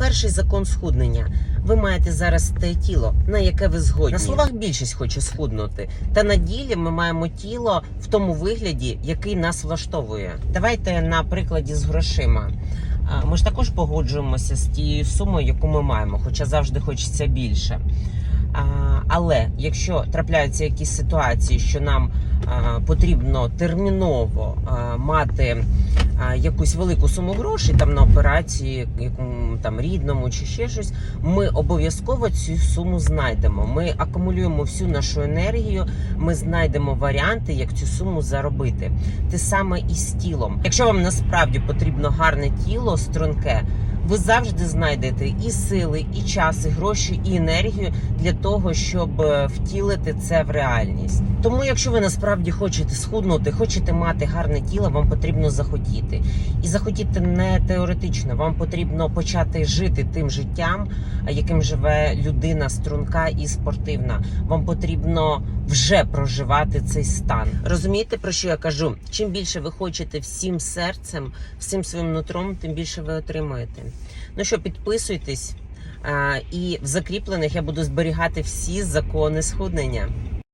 Перший закон схуднення. Ви маєте зараз те тіло, на яке ви згодні. На словах більшість хоче схуднути. Та на ділі ми маємо тіло в тому вигляді, який нас влаштовує. Давайте на прикладі з грошима. Ми ж також погоджуємося з тією сумою, яку ми маємо, хоча завжди хочеться більше. Але якщо трапляються якісь ситуації, що нам потрібно терміново мати якусь велику суму грошей там на операції, якому там рідному чи ще щось, ми обов'язково цю суму знайдемо. Ми акумулюємо всю нашу енергію, ми знайдемо варіанти, як цю суму заробити. Те саме і з тілом. Якщо вам насправді потрібно гарне тіло, струнке. Ви завжди знайдете і сили, і час, і гроші, і енергію для того, щоб е, втілити це в реальність. Тому, якщо ви насправді хочете схуднути, хочете мати гарне тіло, вам потрібно захотіти. І захотіти не теоретично, вам потрібно почати жити тим життям, яким живе людина струнка і спортивна. Вам потрібно вже проживати цей стан. Розумієте, про що я кажу? Чим більше ви хочете всім серцем, всім своїм нутром, тим більше ви отримуєте. Ну що, підписуйтесь. І в закріплених я буду зберігати всі закони схуднення.